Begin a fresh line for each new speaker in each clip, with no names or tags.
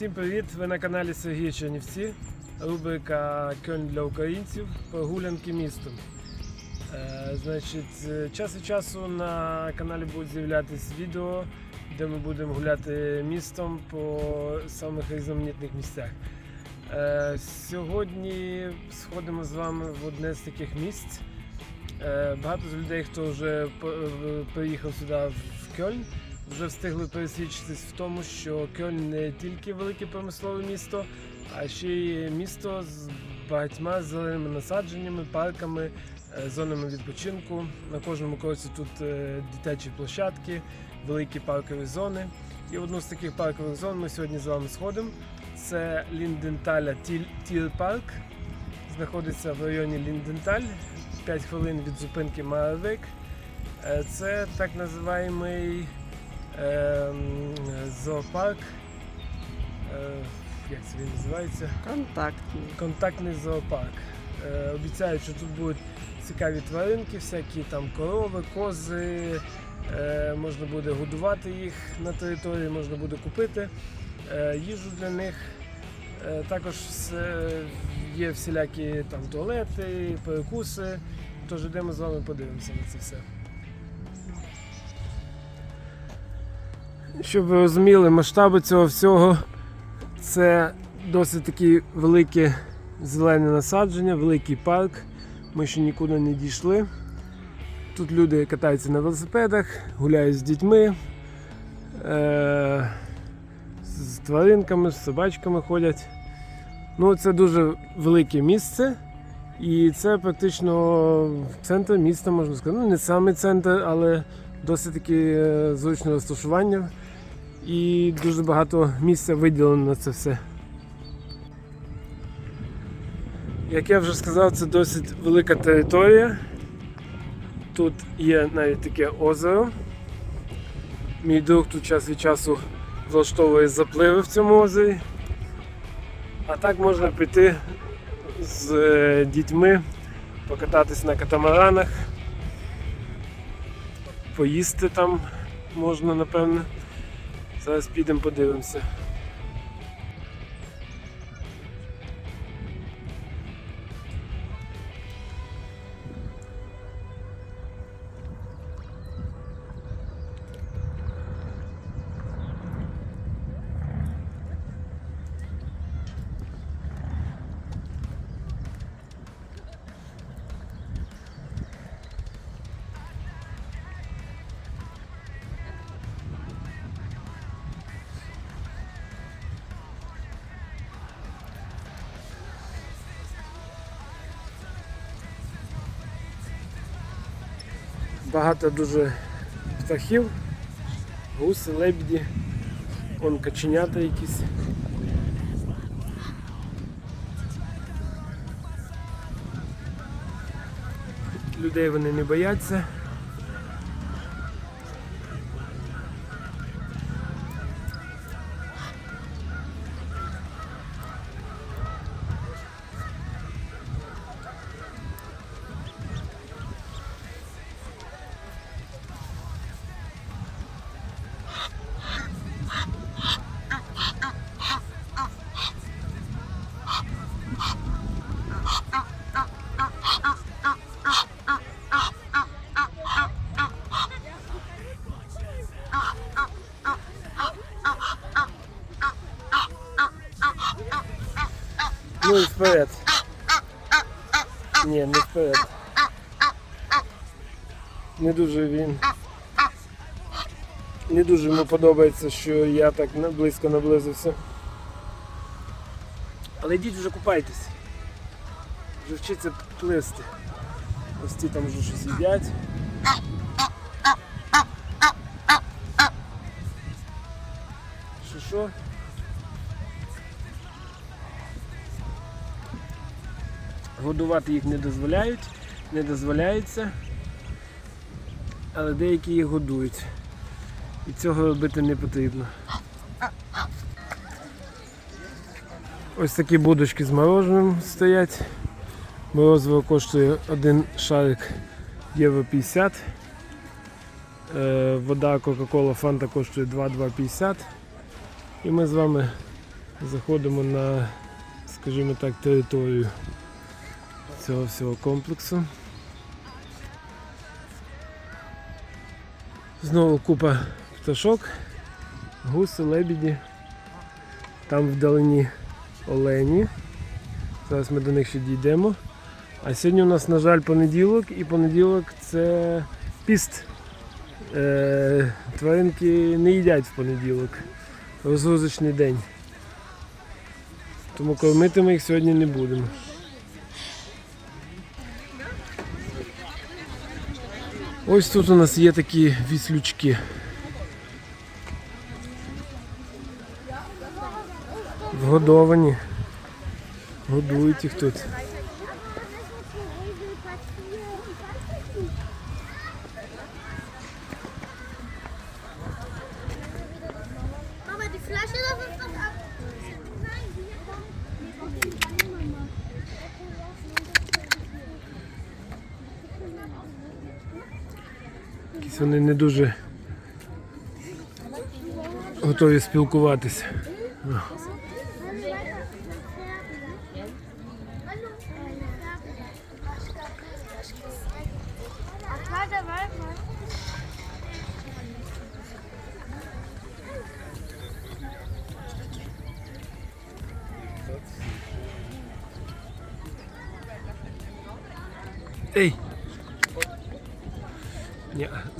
Всім привіт! Ви на каналі Сергій Чернівці. Рубрика Кьольн для українців. Прогулянки містом. Е, значить, е, час від часу на каналі будуть з'являтися відео, де ми будемо гуляти містом по самих різноманітних місцях. Е, сьогодні сходимо з вами в одне з таких місць. Е, багато з людей, хто вже приїхав сюди в Кьольн, вже встигли пересвідчитись в тому, що Кьольн не тільки велике промислове місто, а ще й місто з багатьма зеленими насадженнями, парками, е, зонами відпочинку. На кожному кроці тут е, дитячі площадки, великі паркові зони. І одну з таких паркових зон ми сьогодні з вами сходимо. Це Лінденталя Тіл, Парк. Знаходиться в районі Лінденталь, 5 хвилин від зупинки Маравик. Е, Це так називаємий ем, зоопарк. Е, Як це він називається?
Контактні.
Контактний зоопарк. Е, Обіцяють, що тут будуть цікаві тваринки, всякі там корови, кози. Е, Можна буде годувати їх на території, можна буде купити їжу для них. Також є всілякі там туалети, перекуси. Тож йдемо з вами подивимося на це все. Щоб ви розуміли масштаби цього всього, це досить такі велике зелене насадження, великий парк. Ми ще нікуди не дійшли. Тут люди катаються на велосипедах, гуляють з дітьми, е- з тваринками, з собачками ходять. Ну, це дуже велике місце. І це практично центр міста, можна сказати. Ну, не саме центр, але досить таки е, зручне розташування. І дуже багато місця виділено на це все. Як я вже сказав, це досить велика територія. Тут є навіть таке озеро. Мій друг тут час від часу влаштовує запливи в цьому озері. А так можна піти з е, дітьми, покататись на катамаранах, поїсти там можна, напевно. Зараз підемо подивимося. Багато дуже птахів, гуси, лебіді, вон каченята якісь. Людей вони не бояться. І вперед. Ні, не вперед. Не дуже він. Не дуже йому подобається, що я так близько наблизився. Але йдіть вже купайтесь. Вже вчиться плисти. Ось ті там вже щось їдять. Годувати їх не дозволяють, не дозволяється, але деякі їх годують. І цього робити не потрібно. Ось такі будочки з мороженим стоять. Морозиво коштує один шарик євро 50. Е, Вода Кока-Кола Фанта коштує 2,250. І ми з вами Заходимо на, скажімо так, територію цього всього комплексу. Знову купа пташок, гуси, лебіді. Там вдалині олені. Зараз ми до них ще дійдемо. А сьогодні у нас, на жаль, понеділок, і понеділок це піст. Е, тваринки не їдять в понеділок. Розгрузочний день. Тому кормити ми їх сьогодні не будемо. Ось тут у нас є такі віслючки. Вгодовані. Годують їх тут. Не дуже готові спілкуватися.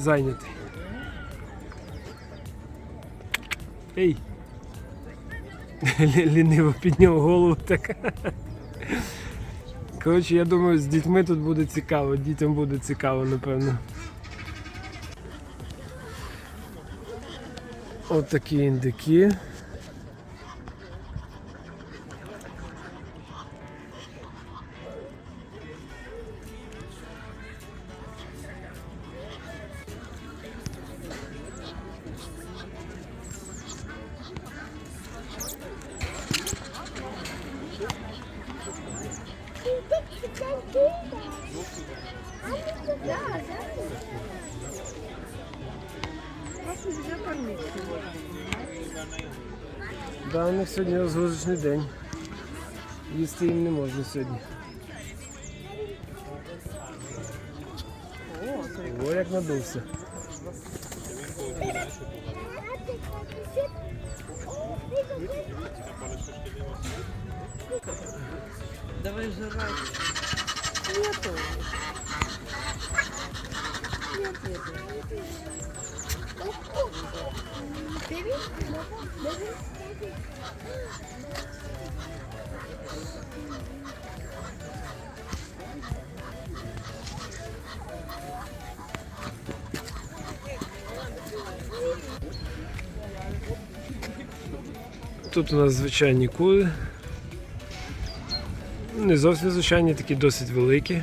Зайнятий. Лі- Ліниво підняв голову так. Коротше, я думаю, з дітьми тут буде цікаво, дітям буде цікаво, напевно. От такі індики. У них сьогодні розгрузочний день. Їсти їм не можна сьогодні. О, як надувся.
Давай жрать. Нету. Нет, нету.
Тут у нас звичайні кури. Не зовсім звичайні, такі досить великі.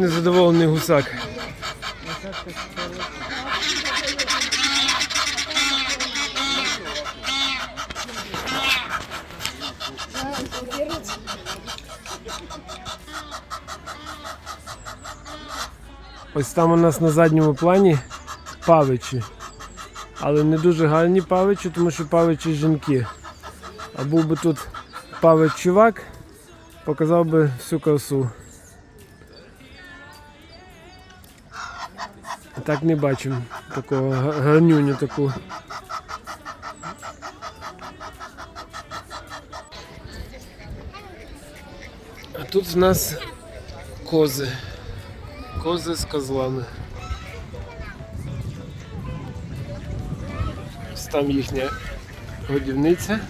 Незадоволений гусак. Ось там у нас на задньому плані павичі. Але не дуже гарні павичі, тому що павичі жінки. А був би тут павич чувак, показав би всю красу. Так не бачимо такого га- гарнюню таку. А тут в нас кози. Кози з козлами. Там їхня годівниця.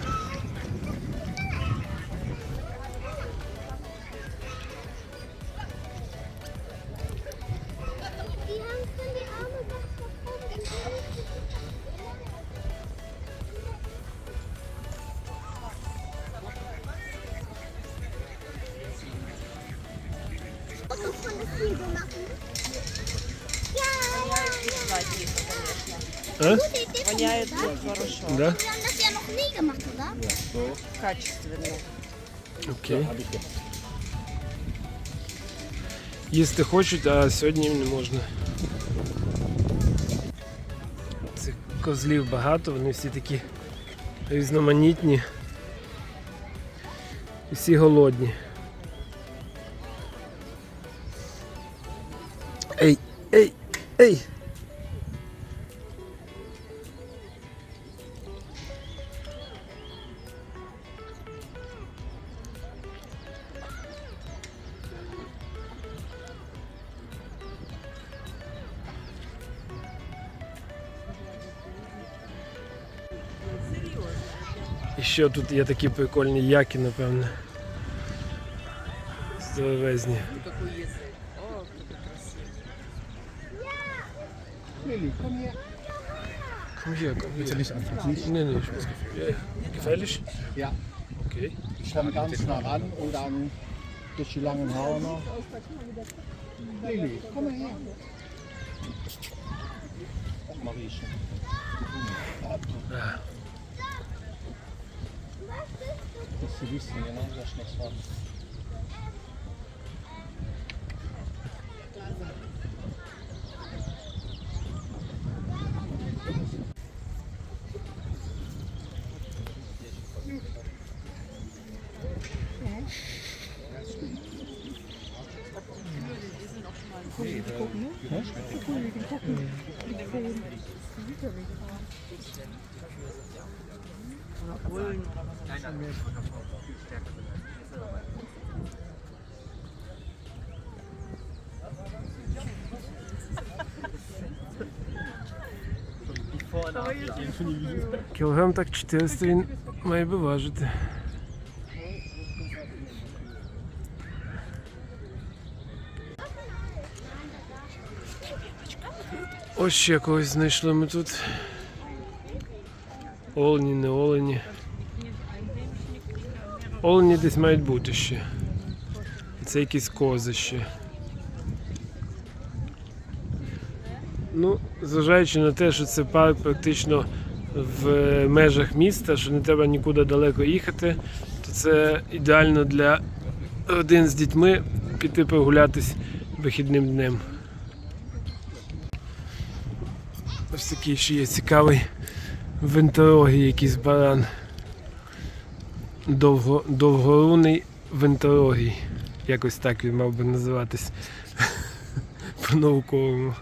Noch nie gemacht, oder?
Качественно.
Окей. Їсти хочуть, а сьогодні їм не можна. Цих козлів багато, вони всі такі різноманітні. І всі голодні. Ей! І ще тут є такі прикольні яки, напевне. Здоровезні.
Lilly, komm her.
Komm hier, komm
Willst du nicht anfassen?
Nee, nee, ich muss ja, Gefährlich?
Ja,
Okay.
ich komme ganz nah ran und dann durch die langen Hörner. Lilly, komm mal her. Ach, Mariechen. Dass Sie wissen, genau, das ist nichts dran.
Кілограм так 400 він має би важити. Ось ще когось знайшли ми тут. Олені, не олені. Олені десь мають бути ще. Це якісь кози ще. Ну, зважаючи на те, що це парк практично в межах міста, що не треба нікуди далеко їхати, то це ідеально для родин з дітьми піти прогулятись вихідним днем. Ось такий ще є цікавий винторогий якийсь баран. Довго, довгоруний винторогий. Якось так він мав би називатись по-науковому.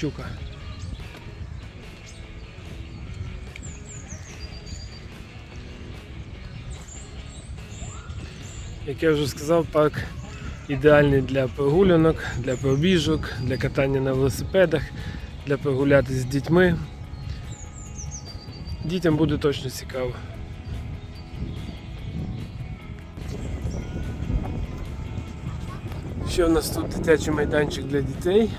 Щука. Як я вже сказав, парк ідеальний для прогулянок, для пробіжок, для катання на велосипедах, для прогулятися з дітьми. Дітям буде точно цікаво. Ще у нас тут дитячий майданчик для дітей.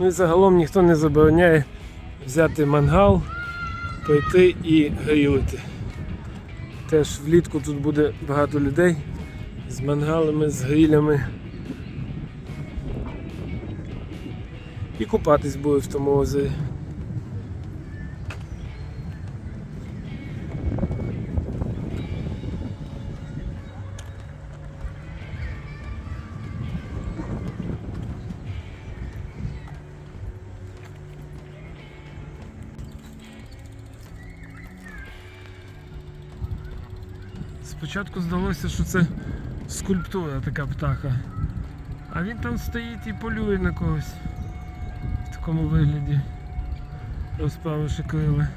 Ну і загалом ніхто не забороняє взяти мангал, прийти і грілити. Теж влітку тут буде багато людей з мангалами, з грилями. І купатись буде в тому озері. Спочатку здалося, що це скульптура така птаха. А він там стоїть і полює на когось в такому вигляді, розправивши крила.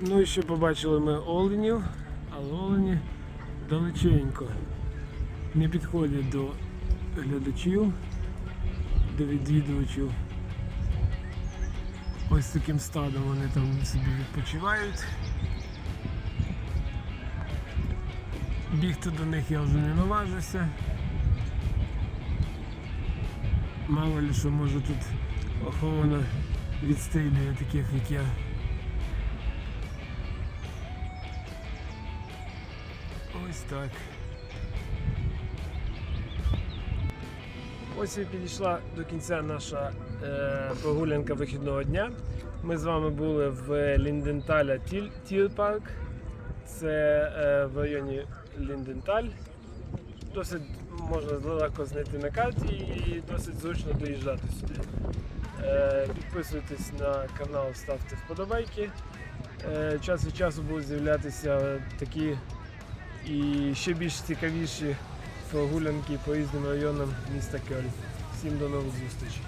Ну і ще побачили ми оленів, але олені далеченько не підходять до глядачів, до відвідувачів. Ось таким стадом вони там собі відпочивають. Бігти до них я вже не наважуся. Мало ли що може тут охорона відстрілює таких як я. Ось так. Ось і підійшла до кінця наша е, прогулянка вихідного дня. Ми з вами були в Лінденталя Тір-парк. Це е, в районі Лінденталь. Досить можна легко знайти на карті і досить зручно доїжджати сюди. Е, підписуйтесь на канал, ставте вподобайки. Е, час від часу будуть з'являтися такі і ще більш цікавіші прогулянки по різним районам міста Кельн. Всім до нових зустрічей.